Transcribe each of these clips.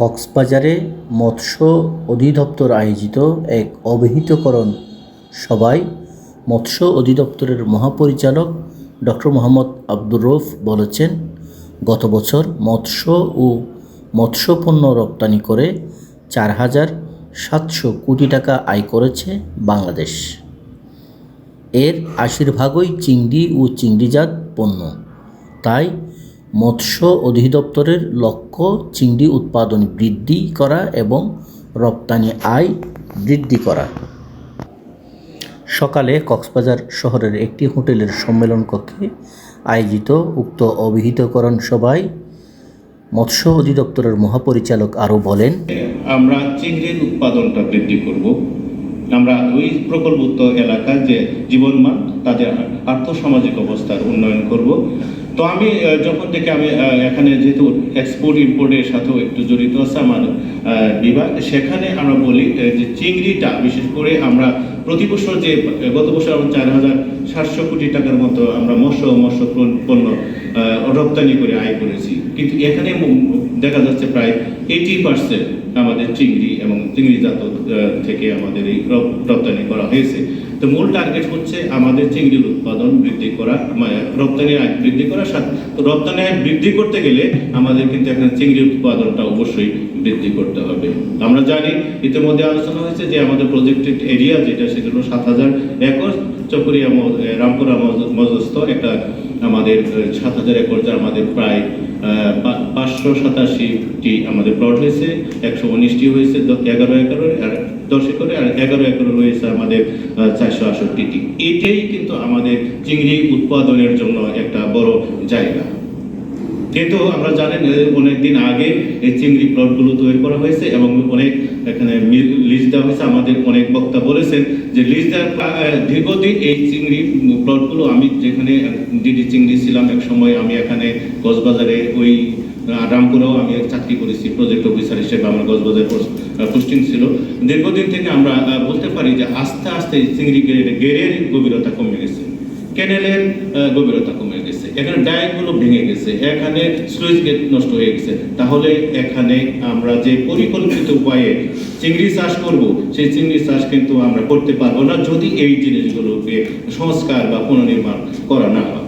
কক্সবাজারে মৎস্য অধিদপ্তর আয়োজিত এক অবহিতকরণ সভায় মৎস্য অধিদপ্তরের মহাপরিচালক ডক্টর মোহাম্মদ আব্দুর রৌফ বলেছেন, গত বছর মৎস্য ও মৎস্যপণ্য রপ্তানি করে চার হাজার সাতশো কোটি টাকা আয় করেছে বাংলাদেশ। এর আশীর্ভাগই চিংড়ি ও চিংড়িজাত পণ্য। তাই মৎস্য অধিদপ্তরের লক্ষ্য চিংড়ি উৎপাদন বৃদ্ধি করা এবং রপ্তানি আয় বৃদ্ধি করা। সকালে কক্সবাজার শহরের একটি হোটেলের সম্মেলন কক্ষে আয়োজিত উক্ত অভিহিতকরণ সভায় মৎস্য অধিদপ্তরের মহাপরিচালক আরও বলেন, আমরা চিংড়ির উৎপাদনটা বৃদ্ধি করব। আমরা ওই প্রকল্পভুক্ত এলাকার যে জীবনমান, তাদের আর্থসামাজিক অবস্থার উন্নয়ন করব। তো আমি যখন থেকে আমি এখানে যেহেতু এক্সপোর্ট ইম্পোর্টের সাথেও একটু জড়িত আছে আমার বিভাগ সেখানে আমরা বলি যে চিংড়িটা বিশেষ করে আমরা প্রতি বছর যে গত বছর আমরা চার হাজার সাতশো কোটি টাকার মতো আমরা মৎস্য মৎস্য পণ্য রপ্তানি করে আয় করেছি। কিন্তু এখানে দেখা যাচ্ছে প্রায় এইটি পার্সেন্ট আমাদের চিংড়ি এবং চিংড়িজাত আহ, থেকে আমাদের এই রপ্তানি করা হয়েছে। তো মূল টার্গেট হচ্ছে আমাদের চিংড়ির উৎপাদন বৃদ্ধি করা রপ্তানি আয় বৃদ্ধি করা তো রপ্তানি আয় বৃদ্ধি করতে গেলে আমাদের কিন্তু এখানে চিংড়ির উৎপাদনটা অবশ্যই বৃদ্ধি করতে হবে। আমরা জানি, ইতিমধ্যে আলোচনা হয়েছে যে আমাদের প্রজেক্টেড এরিয়া যেটা, সেটা সাত হাজার একর চকরিয়া রামপুরা মজ- মজস্ত একটা আমাদের সাত হাজার একর যা আমাদের প্রায় পাঁচশো সাতাশিটি আমাদের প্লট হয়েছে, একশো উনিশটি হয়েছে এগারো একর আর দশ করে আর এগারো এগারো রয়েছে আমাদের চারশো আষট্টিটি এটাই কিন্তু আমাদের চিংড়ি উৎপাদনের জন্য একটা বড় জায়গা। কিন্তু আমরা জানেন অনেক দিন আগে এই চিংড়ি প্লটগুলো তৈরি করা হয়েছে এবং অনেক এখানে লিজ দেওয়া হয়েছে। আমাদের অনেক বক্তা বলেছেন যে লিজ দেওয়ার দীর্ঘদিন এই চিংড়ি প্লটগুলো আমি যেখানে ডিডি চিংড়ি ছিলাম এক সময়, আমি এখানে কক্সবাজারে ওই রামপুরেও আমি চাকরি করেছি প্রজেক্ট অফিসার হিসেবে। আমার কক্সবাজার পোস্টিং ছিল। দীর্ঘদিন থেকে আমরা বলতে পারি যে আস্তে আস্তে চিংড়ি গেড়ে, গেড়ের গভীরতা কমে গেছে। ক্যানেলের গভীরতা কমে এখানে ডায়াগুলো ভেঙে গেছে এখানে স্লুইস গেট নষ্ট হয়ে গেছে। তাহলে এখানে আমরা যে পরিকল্পিত উপায়ে চিংড়ি চাষ করব সেই চিংড়ি চাষ কিন্তু আমরা করতে পারব না যদি এই জিনিসগুলোকে সংস্কার বা পুনর্নির্মাণ করা না হয়।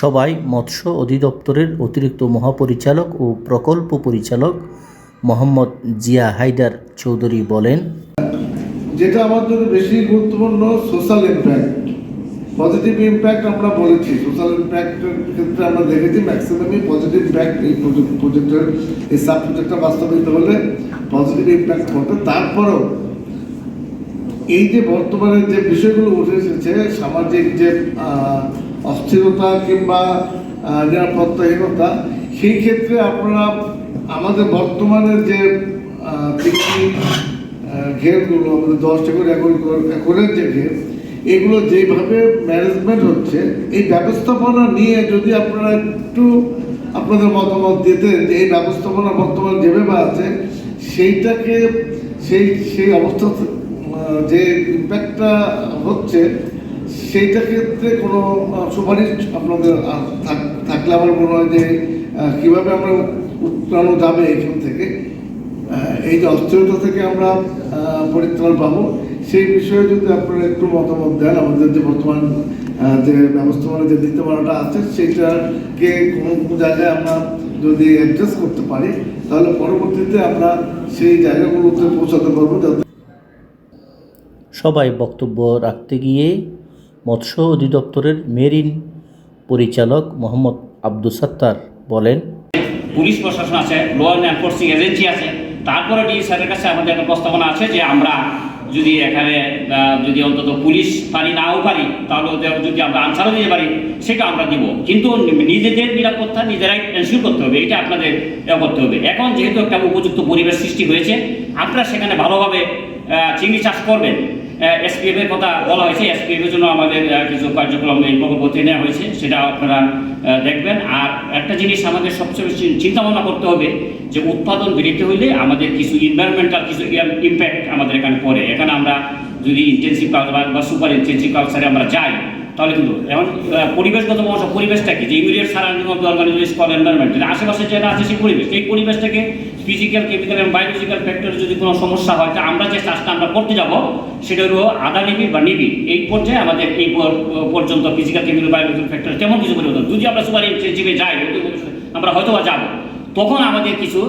সবাই মৎস্য অধিদপ্তরের অতিরিক্ত মহাপরিচালক ও প্রকল্প পরিচালক মোহাম্মদ জিয়া হায়দার চৌধুরী বলেন যেটা আমার জন্য বেশি গুরুত্বপূর্ণ সোশ্যাল ইম্প্যাক্ট পজিটিভ ইম্প্যাক্ট আমরা বলেছি। সোশ্যাল ইম্প্যাক্টের ক্ষেত্রে আমরা দেখেছি ম্যাক্সিমামই পজিটিভ ইম্প্যাক্ট এই প্রজেক্টের এই সাব প্রজেক্টটা বাস্তবায়িত হলে পজিটিভ ইম্প্যাক্ট ঘটে। তারপরেও এই যে বর্তমানে যে বিষয়গুলো উঠে এসেছে, সামাজিক যে অস্থিরতা কিংবা নিরাপত্তাহীনতা, সেই ক্ষেত্রে আপনারা আমাদের বর্তমানের যে ঘেরগুলো, আমাদের দশটা করে একর একরের যে ঘের এগুলো যেভাবে ম্যানেজমেন্ট হচ্ছে, এই ব্যবস্থাপনা নিয়ে যদি আপনারা একটু আপনাদের মতামত দিতেন যে এই ব্যবস্থাপনা বর্তমান যেভাবে আছে, সেইটাকে সেই সেই অবস্থা যে ইম্প্যাক্টটা হচ্ছে সেইটা ক্ষেত্রে কোনো সুপারিশ আপনাদের থাক- থাকলে আমার মনে হয় যে কীভাবে আমরা উত্তরানো যাবে এখান থেকে এই যে অস্থিরতা থেকে আমরা পরিত্রাণ পাবো সেই বিষয়ে যদি আপনারা একটু মতামত দেন আমাদের যে বর্তমান যে ব্যবস্থাপনা যে নীতিমালাটা আছে সেইটাকে কোনো কোনো জায়গায় আমরা যদি অ্যাডজাস্ট করতে পারি তাহলে পরবর্তীতে আমরা সেই জায়গাগুলোতে পৌঁছাতে পারব যাতে সবাই বক্তব্য রাখতে গিয়ে মৎস্য অধিদপ্তরের মেরিন পরিচালক মোহাম্মদ আব্দুল সাত্তার বলেন পুলিশ প্রশাসন আছে ল অ্যান্ড এনফোর্সিং এজেন্সি আছে তারপরে ডিএস স্যারের কাছে আমাদের একটা প্রস্তাবনা আছে যে আমরা যদি এখানে যদি অন্তত পুলিশ পারি নাও পারি, তাহলে যদি আমরা আনসারও দিতে পারি, সেটা আমরা দিব। কিন্তু নিজেদের নিরাপত্তা নিজেরাই এনশিওর করতে হবে, এটা আপনাদের করতে হবে। এখন যেহেতু একটা উপযুক্ত পরিবেশ সৃষ্টি হয়েছে, আপনারা সেখানে ভালোভাবে চিংড়ি চাষ করবেন। এসপিএফ এর কথা বলা হয়েছে। এসপিএফ এর জন্য আমাদের কিছু কার্যক্রম এই নেওয়া হয়েছে সেটা আপনারা দেখবেন। আর একটা জিনিস আমাদের সবচেয়ে বেশি চিন্তা ভাবনা করতে হবে, যে উৎপাদন বৃদ্ধি হইলে আমাদের কিছু এনভায়রনমেন্টাল কিছু ইম্প্যাক্ট আমাদের এখানে পড়ে। এখানে আমরা যদি ইন্টেন্সিভ কালচার বা সুপার ইন্টেন্সিভ কালচারে আমরা যাই, তাহলে কিন্তু এখন পরিবেশগত সমস্যা পরিবেশটা কি? যে immediate surrounding of the organization call environment আশেপাশে যেটা আছে, সেই পরিবেশ এই পরিবেশটাকে ফিজিক্যাল কেমিক্যাল এবং বায়োলজিক্যাল ফ্যাক্টর যদি কোনো সমস্যা হয়, তা আমরা যে চাষটা আমরা করতে যাব, সেটা হলো আধা নিবি বা নিবিড় এই পর্যায়ে আমাদের এই পর্যন্ত ফিজিক্যাল কেমিক্যাল বায়োলজিক্যাল ফ্যাক্টর তেমন কিছু পরিবর্তন। যদি আমরা সুপার ইন্টেন্সিভে যাই আমরা হয়তো বা যাব, তখন আমাদের কিছু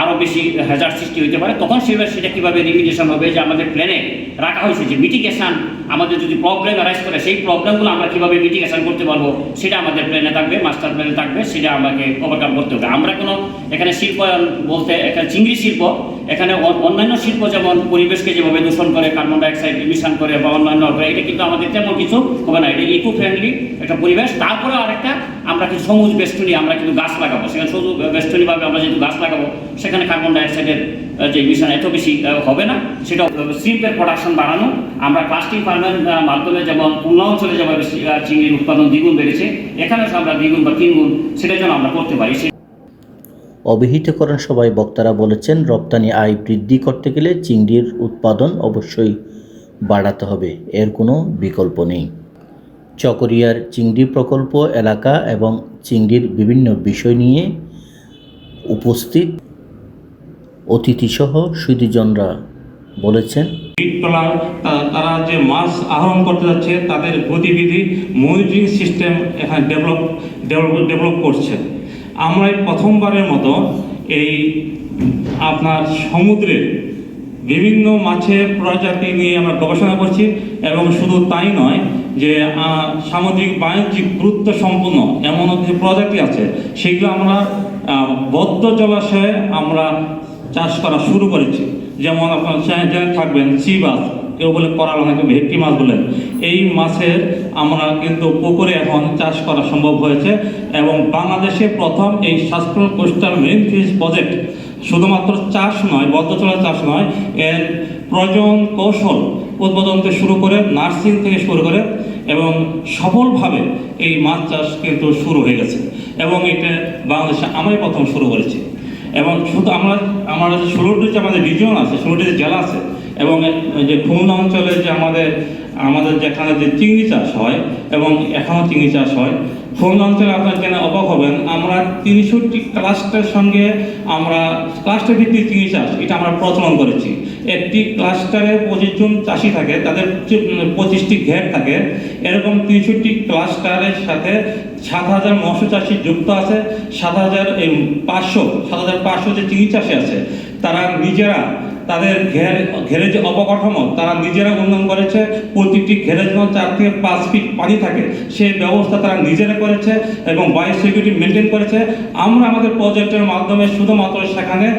আরও বেশি হ্যাজার সৃষ্টি হতে পারে, তখন সেবার সেটা কীভাবে রিমিডিয়েশন হবে যে আমাদের প্ল্যানে রাখা হয়েছে যে মিটিগেশন আমাদের যদি প্রবলেম অ্যারাইজ করে, সেই প্রবলেমগুলো আমরা কীভাবে মিটিগেশন করতে পারব, সেটা আমাদের প্ল্যানে থাকবে মাস্টার প্ল্যানে থাকবে, সেটা আমাকে ওভারকাম করতে হবে। আমরা কোনো এখানে শিল্প বলতে, এখানে চিংড়ি শিল্প, এখানে অন্যান্য শিল্প যেমন পরিবেশকে যেভাবে দূষণ করে কার্বন ডাইঅক্সাইড ইমিশন করে বা অন্যান্য এটা কিন্তু আমাদের তেমন কিছু হবে না। এটা ইকো ফ্রেন্ডলি একটা পরিবেশ তারপরে আরেকটা আমরা কিছু সবুজ বেষ্টনী আমরা কিন্তু গাছ লাগাবো। সেখানে সবুজ বেষ্টনীভাবে আমরা যেহেতু গাছ লাগাবো, সেখানে কার্বন ডাইঅক্সাইডের যে ইমিশন এত বেশি হবে না। সেটা শিল্পের প্রোডাকশন বাড়ানো। আমরা প্লাস্টিক ফার্মের মাধ্যমে যেমন খুলনা অঞ্চলে যেমন চিংড়ির উৎপাদন দ্বিগুণ বেড়েছে, এখানেও আমরা দ্বিগুণ বা তিনগুণ সেটা যেন আমরা করতে পারি। অভিহিতকরণ সভায় বক্তারা বলেছেন, রপ্তানি আয় বৃদ্ধি করতে গেলে চিংড়ির উৎপাদন অবশ্যই বাড়াতে হবে। এর কোনো বিকল্প নেই। চকরিয়ার চিংড়ি প্রকল্প এলাকা এবং চিংড়ির বিভিন্ন বিষয় নিয়ে উপস্থিত অতিথিসহ সুদীজনরা বলেছেন বিট তারা যে মাছ আহরণ করতে যাচ্ছে, তাদের গতিবিধি মনিটরিং সিস্টেম এখানে ডেভেলপ ডেভেলপ করছে। আমরা প্রথমবারের মতো এই আপনার সমুদ্রে বিভিন্ন মাছের প্রজাতি নিয়ে আমরা গবেষণা করছি এবং শুধু তাই নয় যে সামুদ্রিক বাণিজ্যিক গুরুত্ব সম্পন্ন এমন যে প্রজাতি আছে সেগুলো আমরা বদ্ধ জলাশয়ে আমরা চাষ করা শুরু করেছি। যেমন আপনার জেনে থাকবেন সি মাছ, কেউ বলে করাল অনেকে ভেটকি মাছ বলেন এই মাছের আমরা কিন্তু পুকুরে এখন চাষ করা সম্ভব হয়েছে এবং বাংলাদেশে প্রথম এই শাস্ত্র কোস্টাল মেরিন ফিশ প্রজেক্ট শুধুমাত্র চাষ নয়, বদ্ধ বদ্ধচলা চাষ নয়, এর প্রজন কৌশল উদ্বোধন থেকে শুরু করে নার্সিং থেকে শুরু করে এবং সফলভাবে এই মাছ চাষ কিন্তু শুরু হয়ে গেছে। এবং এটা বাংলাদেশে আমরাই প্রথম শুরু করেছি। এবং শুধু আমরা আমরা ষোলোটি যে আমাদের রিজন আছে, ষোলোটি যে জেলা আছে, এবং যে খুলনা অঞ্চলে যে আমাদের আমাদের যেখানে যে চিংড়ি চাষ হয়, এবং এখনও চিংড়ি চাষ হয়, খুলনা অঞ্চলে আপনার জেনে অবাক হবেন, আমরা তিনশোটি ক্লাস্টের সঙ্গে আমরা ক্লাস্টার ভিত্তিক চিংড়ি চাষ, এটা আমরা প্রচলন করেছি। একটি ক্লাস্টারে পঁচিশ জন চাষি থাকে, তাদের পঁচিশটি ঘের থাকে। এরকম তিনশোটি ক্লাস্টারের সাথে সাত হাজার মৎস্য চাষি যুক্ত আছে, সাত হাজার পাঁচশো, সাত হাজার পাঁচশো যে চিনি চাষি আছে, তারা নিজেরা তাদের ঘের, ঘেরের যে অবকাঠামো তারা নিজেরা উন্নয়ন করেছে, প্রতিটি ঘেরে যেন চার থেকে পাঁচ ফিট পানি থাকে, সেই ব্যবস্থা তারা নিজেরা করেছে এবং বায়ো সিকিউরিটি মেনটেন করেছে। আমরা আমাদের প্রজেক্টের মাধ্যমে শুধুমাত্র সেখানে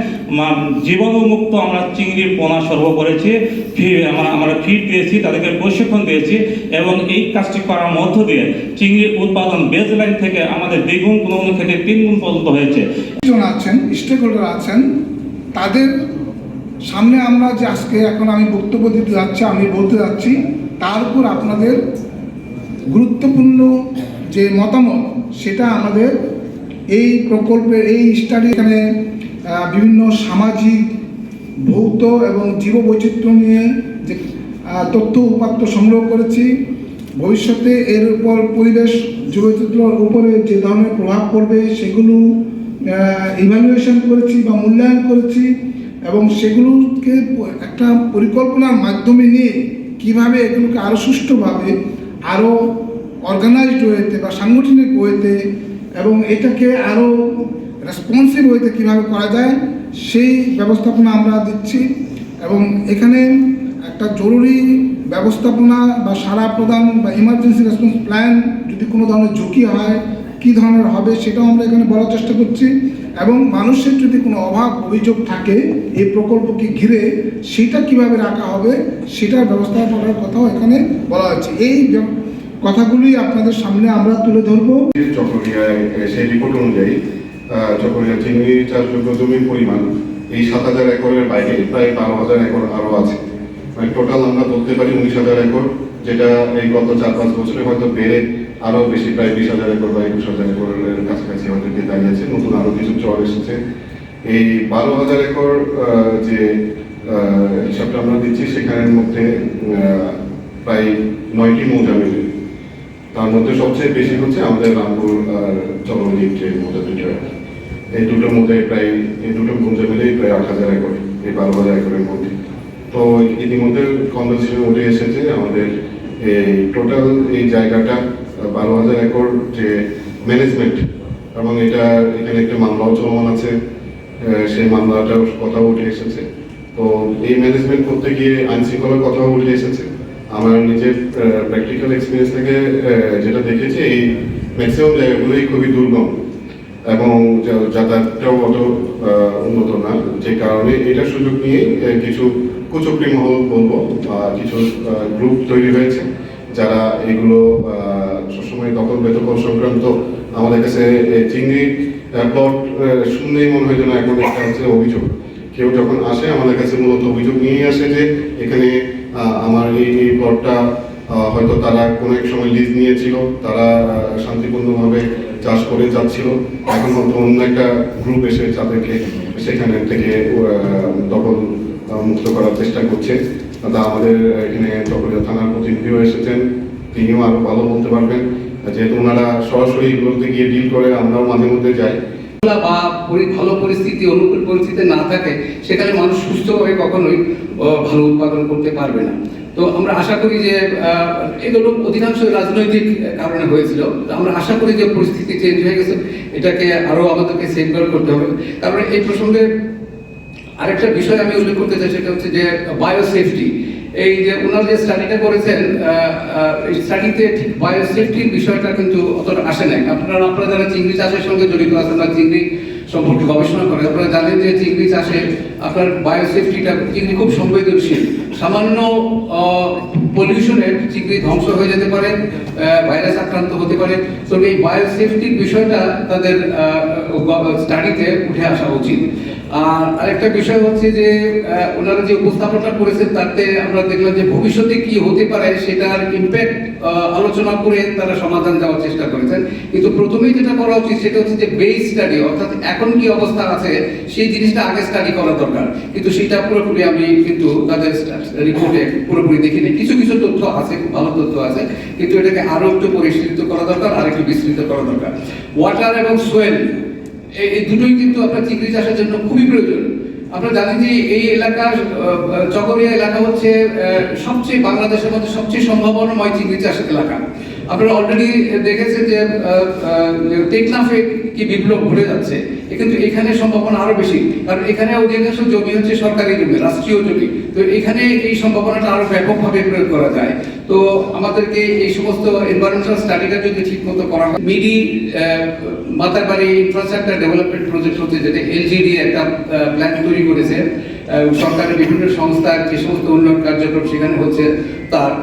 জীবাণুমুক্ত আমরা চিংড়ির পোনা সরবরাহ করেছি, ফি- আমরা আমরা ফিড দিয়েছি, তাদেরকে প্রশিক্ষণ দিয়েছি এবং এই কাজটি করার মধ্য দিয়ে চিংড়ির উৎপাদন বেজ লাইন থেকে আমাদের দ্বিগুণ, কোনো ক্ষেত্রে তিন গুণ পর্যন্ত হয়েছে। আছেন স্টেক হোল্ডার আছেন, তাদের সামনে আমরা যে আজকে এখন আমি বক্তব্য দিতে যাচ্ছি, আমি বলতে যাচ্ছি, তার উপর আপনাদের গুরুত্বপূর্ণ যে মতামত, সেটা আমাদের এই প্রকল্পের, এই স্টাডি এখানে বিভিন্ন সামাজিক, ভৌত এবং জীববৈচিত্র্য নিয়ে যে তথ্য উপাত্ত সংগ্রহ করেছি, ভবিষ্যতে এর উপর পরিবেশ, জীববৈচিত্র্যর উপরে যে ধরনের প্রভাব পড়বে, সেগুলো ইভ্যালুয়েশন করেছি বা মূল্যায়ন করেছি। এবং সেগুলোকে একটা পরিকল্পনার মাধ্যমে নিয়ে কীভাবে এগুলোকে আরও সুষ্ঠুভাবে আরও অর্গানাইজড হয়েতে বা সাংগঠনিক ওয়েতে এবং এটাকে আরও রেসপন্সিভ ওয়েতে কীভাবে করা যায়, সেই ব্যবস্থাপনা আমরা দিচ্ছি। এবং এখানে একটা জরুরি ব্যবস্থাপনা বা সারা প্রদান বা ইমার্জেন্সি রেসপন্স প্ল্যান যদি কোনো ধরনের ঝুঁকি হয়, কী ধরনের হবে সেটাও আমরা এখানে বলার চেষ্টা করছি। এবং মানুষের যদি কোনো অভাব, অভিযোগ থাকে, এই প্রকল্পকে ঘিরে সেটা কীভাবে রাখা হবে, সেটার ব্যবস্থা করার কথাও এখানে বলা হয়েছে। এই কথাগুলি আপনাদের সামনে আমরা তুলে ধরবো। সেই রিপোর্ট অনুযায়ী চকরিয়া চিংড়ি চাষযোগ্য জমির পরিমাণ, এই সাত হাজার একরের বাইরে প্রায় বারো হাজার একর আরও আছে। মানে টোটাল আমরা বলতে পারি উনিশ হাজার একর। যেটা এই গত চার পাঁচ বছরে হয়তো বেড়ে আরও বেশি, প্রায় বিশ হাজার একর বা একুশ হাজার একরের কাছাকাছি হয়তো গিয়ে দাঁড়িয়েছে। নতুন আরও কিছু চর এসেছে। এই বারো হাজার একর যে হিসাবটা আমরা দিচ্ছি, সেখানের মধ্যে প্রায় নয়টি মৌজা মিলে। তার মধ্যে সবচেয়ে বেশি হচ্ছে আমাদের রামপুর আর চলনদ্বীপ যে মধ্যে দুটো এই দুটোর মধ্যে প্রায়, এই দুটো গুঞ্জে মিলেই প্রায় আট হাজার একর, এই বারো হাজার একরের মধ্যে। তো ইতিমধ্যে কনভারসেশন উঠে এসেছে আমাদের এই টোটাল এই জায়গাটা বারো হাজার একর যে ম্যানেজমেন্ট এবং এটা, এখানে একটা মামলাও চলমান আছে সেই মামলাটার কথা উঠে এসেছে। তো এই ম্যানেজমেন্ট করতে গিয়ে আইন শৃঙ্খলার কথাও উঠে এসেছে। আমার নিজের প্র্যাকটিক্যাল এক্সপিরিয়েন্স থেকে যেটা দেখেছি, এই ম্যাক্সিমাম জায়গাগুলোই খুবই দুর্গম, এবং যাতায়াতটাও অত উন্নত না। যে কারণে এটার সুযোগ নিয়ে কিছু কুচক্রি মহল বলব কিছু গ্রুপ তৈরি হয়েছে, যারা এগুলো সবসময় দখল বেদখল সংক্রান্ত আমাদের কাছে চিংড়ি প্লট শুনলেই মনে হয় যেন এখন একটা হচ্ছে অভিযোগ। কেউ যখন আসে, আমাদের কাছে মূলত অভিযোগ নিয়ে আসে যে, এখানে আমার এই এই প্লটটা হয়তো তারা কোনো এক সময় লিজ নিয়েছিল, তারা শান্তিপূর্ণভাবে চাষ করে যাচ্ছিল। এখন হয়তো অন্য একটা গ্রুপ এসে তাদেরকে সেখানে থেকে দখল মুক্ত করার চেষ্টা করছে। তা আমাদের এখানে চকরিয়া থানার প্রতিনিধিও এসেছেন। তিনিও আরও ভালো বলতে পারবেন। যেহেতু ওনারা সরাসরি এগুলোতে গিয়ে ডিল করে, আমরাও মাঝে মধ্যে যাই। বা ভালো পরিস্থিতি, অনুকূল পরিস্থিতি না থাকে, সেখানে মানুষ সুস্থভাবে কখনোই ভালো উৎপাদন করতে পারবে না। তো আমরা আশা করি যে এগুলো অধিকাংশ রাজনৈতিক কারণে হয়েছিল। আমরা আশা করি যে পরিস্থিতি চেঞ্জ হয়ে গেছে। এটাকে আরও আমাদেরকে সেফগার্ড করতে হবে। কারণ এই প্রসঙ্গে আরেকটা বিষয় আমি উল্লেখ করতে চাই, সেটা হচ্ছে যে বায়োসেফটি এই যে ওনার যে স্টাডিটা করেছেন এই স্টাডিতে ঠিক বায়োসেফটির বিষয়টা কিন্তু অতটা আসে নাই। আপনারা আপনারা যারা চিংড়ি চাষের সঙ্গে জড়িত আছেন বা চিংড়ি সম্পর্কে গবেষণা করেন, আপনারা জানেন যে চিংড়ি চাষে আপনার বায়োসেফটিটা চিংড়ি খুব সংবেদনশীল। সামান্য পলিউশনে চিংড়ি ধ্বংস হয়ে যেতে পারে ভাইরাস আক্রান্ত হতে পারে। তো এই বায়োসেফটির বিষয়টা তাদের স্টাডিতে উঠে আসা উচিত। আর আরেকটা বিষয় হচ্ছে যে ওনারা যে উপস্থাপনটা করেছেন, তাতে আমরা দেখলাম যে ভবিষ্যতে কি হতে পারে সেটার ইম্প্যাক্ট আলোচনা করে তারা সমাধান দেওয়ার চেষ্টা করেছেন। কিন্তু প্রথমেই যেটা করা উচিত সেটা হচ্ছে যে বেস স্টাডি অর্থাৎ এখন কি অবস্থা আছে, সেই জিনিসটা আগে স্টাডি করা দরকার। কিন্তু সেটা পুরোপুরি আমি কিন্তু তাদের রিপোর্টে পুরোপুরি দেখিনি। কিছু কিছু তথ্য আছে, খুব ভালো তথ্য আছে, কিন্তু এটাকে আরও একটু পরিশীলিত করা দরকার আর একটু বিস্তৃত করা দরকার। ওয়াটার এবং সোয়েল এই দুটোই কিন্তু আপনার চিংড়ি চাষের জন্য খুবই প্রয়োজন। আপনারা জানেন যে এই এলাকার চকরিয়া এলাকা হচ্ছে সবচেয়ে বাংলাদেশের মধ্যে সবচেয়ে সম্ভাবনাময় চিংড়ি চাষের এলাকা। আপনারা অলরেডি দেখেছেন যে টেকনাফে কি বিপ্লব ঘটে যাচ্ছে কিন্তু এখানে সম্ভাবনা আরও বেশি। কারণ এখানে অধিকাংশ জমি হচ্ছে সরকারি জমি, রাষ্ট্রীয় জমি। তো এখানে এই সম্ভাবনাটা আরও ব্যাপকভাবে প্রয়োগ করা যায়। তো আমাদেরকে এই সমস্ত এনভায়রনমেন্টাল স্টাডিটা যদি ঠিক মতো করা হয়, মিডি মাতারবাড়ি ইনফ্রাস্ট্রাকচার ডেভেলপমেন্ট প্রজেক্ট হচ্ছে যেটা এলজিডি একটা প্ল্যান তৈরি করেছে। সরকারের বিভিন্ন সংস্থার যে সমস্ত উন্নয়ন কার্যক্রম সেখানে হচ্ছে তার।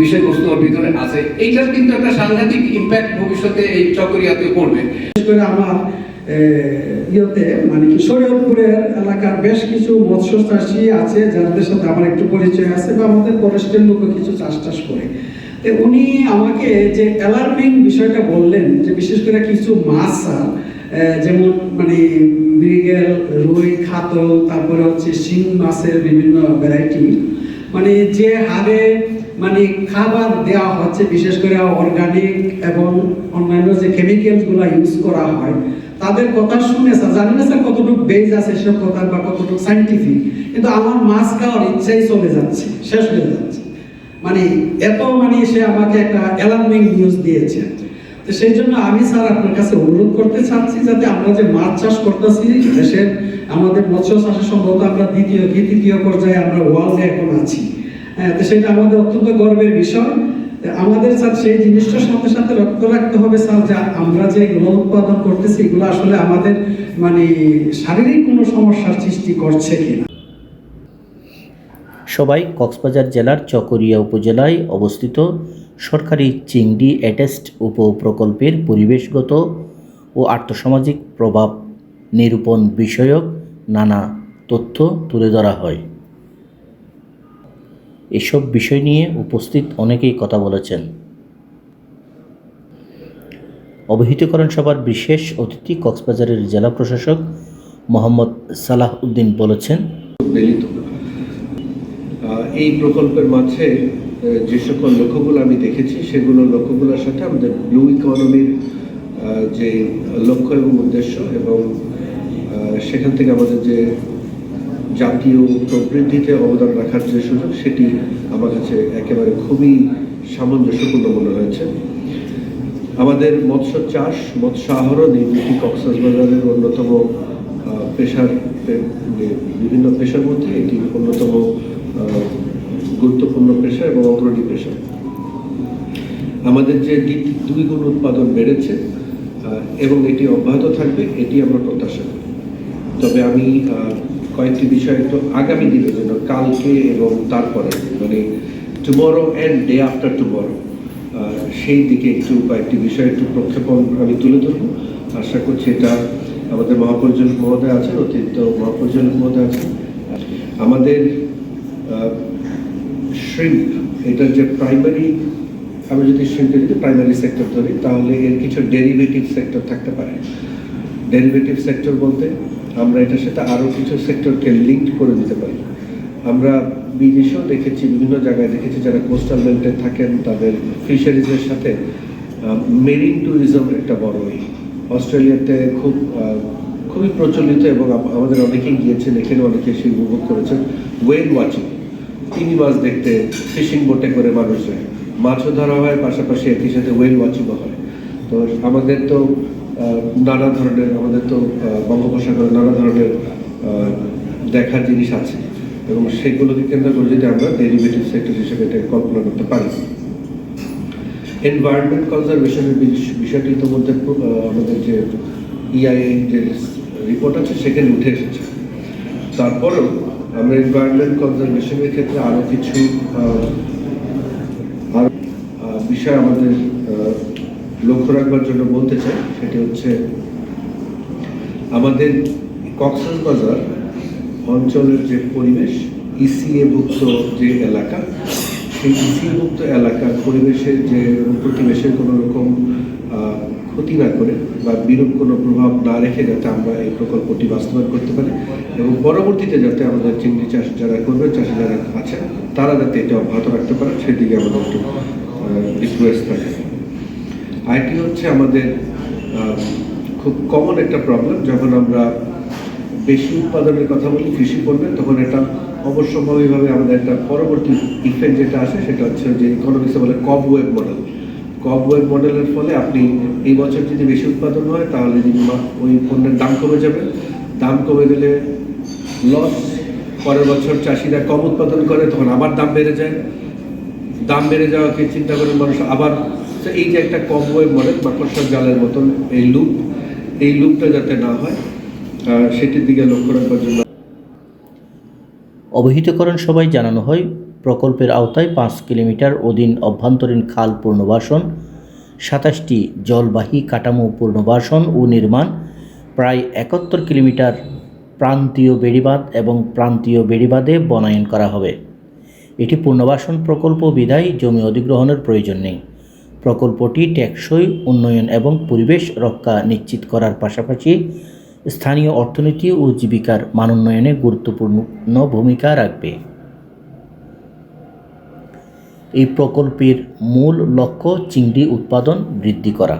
বিষয়বস্তু ওর ভিতরে আছে। এইটার কিন্তু একটা সাংঘাতিক ইম্প্যাক্ট ভবিষ্যতে এই চকরিয়াতে পড়বে। করে আমার ইয়েতে মানে কি, শরীয়তপুরের এলাকার বেশ কিছু মৎস্য চাষি আছে, যাদের সাথে আমার একটু পরিচয় আছে বা আমাদের ফরেস্টের লোকও কিছু চাষ টাস করে। তো উনি আমাকে যে অ্যালার্মিং বিষয়টা বললেন, যে বিশেষ করে কিছু মাছ যেমন মানে মৃগেল, রুই, খাতল, তারপরে হচ্ছে শিং মাছের বিভিন্ন ভ্যারাইটি মানে যে হারে মানে খাবার দেওয়া হচ্ছে, বিশেষ করে অর্গানিক এবং অন্যান্য যে কেমিক্যালগুলো ইউজ করা হয়, তাদের কথা শুনে স্যার, জানি না স্যার কতটুকু বেজ আছে সব কথা বা কতটুকু সাইন্টিফিক কিন্তু আমার মাছ খাওয়ার ইচ্ছাই চলে যাচ্ছে, শেষ হয়ে যাচ্ছে। মানে এত মানে সে আমাকে একটা অ্যালার্মিং নিউজ দিয়েছে। তো সেই জন্য আমি স্যার আপনার কাছে অনুরোধ করতে চাচ্ছি যাতে আমরা যে মাছ চাষ করতেছি, দেশের আমাদের মৎস্য চাষের সম্ভবত আমরা দ্বিতীয় কি তৃতীয় পর্যায়ে আমরা ওয়ার্ল্ডে এখন আছি। হ্যাঁ তো সেটা আমাদের অত্যন্ত গর্বের বিষয়। আমাদের স্যার, সেই জিনিসটার সাথে সাথে লক্ষ্য রাখতে হবে স্যার, যে আমরা যে এগুলো উৎপাদন করতেছি, এগুলো আসলে আমাদের মানে শারীরিক কোনো সমস্যার সৃষ্টি করছে কিনা। সবাই কক্সবাজার জেলার চকরিয়া উপজেলায় অবস্থিত সরকারি চিংড়ি অ্যাটেস্ট উপপ্রকল্পের পরিবেশগত ও আর্থসামাজিক প্রভাব নিরূপণ বিষয়ক নানা তথ্য তুলে ধরা হয়। এসব বিষয় নিয়ে উপস্থিত অনেকেই কথা বলেছেন। অবহিতকরণ সভার বিশেষ অতিথি কক্সবাজারের জেলা প্রশাসক মোহাম্মদ সালাহ উদ্দিন বলেছেন এই প্রকল্পের মাঝে যে সকল লক্ষ্যগুলো আমি দেখেছি, সেগুলো লক্ষ্যগুলোর সাথে আমাদের ব্লু ইকোনমির যে লক্ষ্য এবং উদ্দেশ্য এবং সেখান থেকে আমাদের যে জাতীয় প্রবৃদ্ধিতে অবদান রাখার যে সুযোগ, সেটি আমার কাছে একেবারে খুবই সামঞ্জস্যপূর্ণ মনে হয়েছে। আমাদের মৎস্য চাষ, মৎস্য আহরণ এই দুটি কক্সবাজারের অন্যতম পেশার বিভিন্ন পেশার মধ্যে এটি অন্যতম গুরুত্বপূর্ণ পেশা এবং অগ্রণী পেশা। আমাদের যে দুই গুণ উৎপাদন বেড়েছে এবং এটি অব্যাহত থাকবে, এটি আমরা প্রত্যাশা করি। তবে আমি কয়েকটি বিষয় একটু আগামী দিনের জন্য, কালকে এবং তারপরে মানে tomorrow and day after tomorrow সেই দিকে একটু কয়েকটি বিষয় একটু প্রক্ষেপণ আমি তুলে ধরবো। আশা করছি এটা আমাদের মহাপরিচালক মহোদয় আছেন, অতিরিক্ত মহাপরিচালক মহোদয় আছেন। আমাদের শ্রিম্প এটার যে প্রাইমারি আমি যদি শ্রিম্পের যদি প্রাইমারি সেক্টর ধরি, তাহলে এর কিছু ডেরিভেটিভ সেক্টর থাকতে পারে। ডেরিভেটিভ সেক্টর বলতে আমরা এটার সাথে আরও কিছু সেক্টরকে লিঙ্ক করে দিতে পারি। আমরা বিদেশেও দেখেছি, বিভিন্ন জায়গায় দেখেছি যারা কোস্টাল বেল্টে থাকেন, তাদের ফিশারিজের সাথে মেরিন ট্যুরিজম একটা বড় অস্ট্রেলিয়াতে খুব খুবই প্রচলিত এবং আমাদের অনেকেই গিয়েছেন, এখানে অনেকে এসে উপভোগ করেছেন। ওয়েল ওয়াচিং তিনি মাছ দেখতে ফিশিং বোটে করে মানুষ যায় মাছও ধরা হয়, পাশাপাশি একই সাথে ওয়েল ওয়াচিংও হয়। তো আমাদের তো নানা ধরনের আমাদের তো বঙ্গোপসাগরে নানা ধরনের দেখার জিনিস আছে। এবং সেগুলোকে কেন্দ্র করে যদি আমরা ডেরিভেটিভ সেক্টর হিসেবে এটাকে কল্পনা করতে পারি। এনভায়রনমেন্ট কনজারভেশনের বিষয়টি ইতিমধ্যে আমাদের যে ইআইএ যে রিপোর্ট আছে, সেখানে উঠে এসেছে। তারপরেও আমরা এনভায়রনমেন্ট কনজারভেশনের ক্ষেত্রে আরও কিছু বিষয় আমাদের লক্ষ্য রাখবার জন্য বলতে চাই, সেটি হচ্ছে আমাদের কক্সবাজার অঞ্চলের যে পরিবেশ ইসিএ ভুক্ত যে এলাকা, সেই ইসিএ ভুক্ত এলাকার পরিবেশের যে প্রতিবেশের কোনো রকম ক্ষতি না করে বা বিরূপ কোনো প্রভাব না রেখে যাতে আমরা এই প্রকল্পটি বাস্তবায়ন করতে পারি এবং পরবর্তীতে যাতে আমাদের চিংড়ি চাষ যারা করবেন চাষি যারা আছেন, তারা যাতে এটা অব্যাহত রাখতে পারে সেদিকে আমাদের একটু রিকোয়েস্ট থাকে। আরেকটি হচ্ছে আমাদের খুব কমন একটা প্রবলেম যখন আমরা বেশি উৎপাদনের কথা বলি কৃষি পণ্যের, তখন এটা অবশ্যম্ভাবীভাবে আমাদের একটা পরবর্তী ইফেক্ট যেটা আসে সেটা হচ্ছে যে ইকোনমিক্সে বলে কব ওয়েব মডেল কব ওয়েব মডেলের ফলে আপনি এই বছর যদি বেশি উৎপাদন হয়, তাহলে যদি ওই পণ্যের দাম কমে যাবে। দাম কমে গেলে লস পরের বছর চাষিরা কম উৎপাদন করে, তখন আবার দাম বেড়ে যায়। দাম বেড়ে যাওয়াকে চিন্তা করে মানুষ আবার তো এই যে একটা কম ওয়েব মডেল মাকড়সার জালের মতন এই লুপ এই লুপটা যাতে না হয় সেটির দিকে লক্ষ্য রাখবার জন্য। অবহিতকরণ সভায় জানানো হয়, প্রকল্পের আওতায় পাঁচ কিলোমিটার অধীন অভ্যন্তরীণ খাল পুনর্বাসন সাতাশটি জলবাহী কাঠামো পুনর্বাসন ও নির্মাণ, প্রায় একাত্তর কিলোমিটার প্রান্তীয় বেড়িবাঁধ এবং প্রান্তীয় বেড়িবাঁধে বনায়ন করা হবে। এটি পুনর্বাসন প্রকল্প বিধায় জমি অধিগ্রহণের প্রয়োজন নেই। প্রকল্পটি টেকসই উন্নয়ন এবং পরিবেশ রক্ষা নিশ্চিত করার পাশাপাশি স্থানীয় অর্থনীতি ও জীবিকার মানোন্নয়নে গুরুত্বপূর্ণ ভূমিকা রাখবে। এই প্রকল্পের মূল লক্ষ্য চিংড়ি উৎপাদন বৃদ্ধি করা।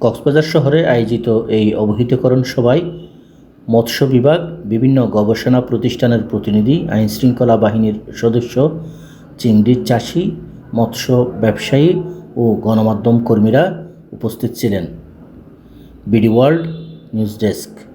কক্সবাজার শহরে আয়োজিত এই অবহিতকরণ সভায় মৎস্য বিভাগ, বিভিন্ন গবেষণা প্রতিষ্ঠানের প্রতিনিধি, আইনশৃঙ্খলা বাহিনীর সদস্য, চিংড়ির চাষি মৎস্য ব্যবসায়ী ও গণমাধ্যম কর্মীরা উপস্থিত ছিলেন। BD world news desk.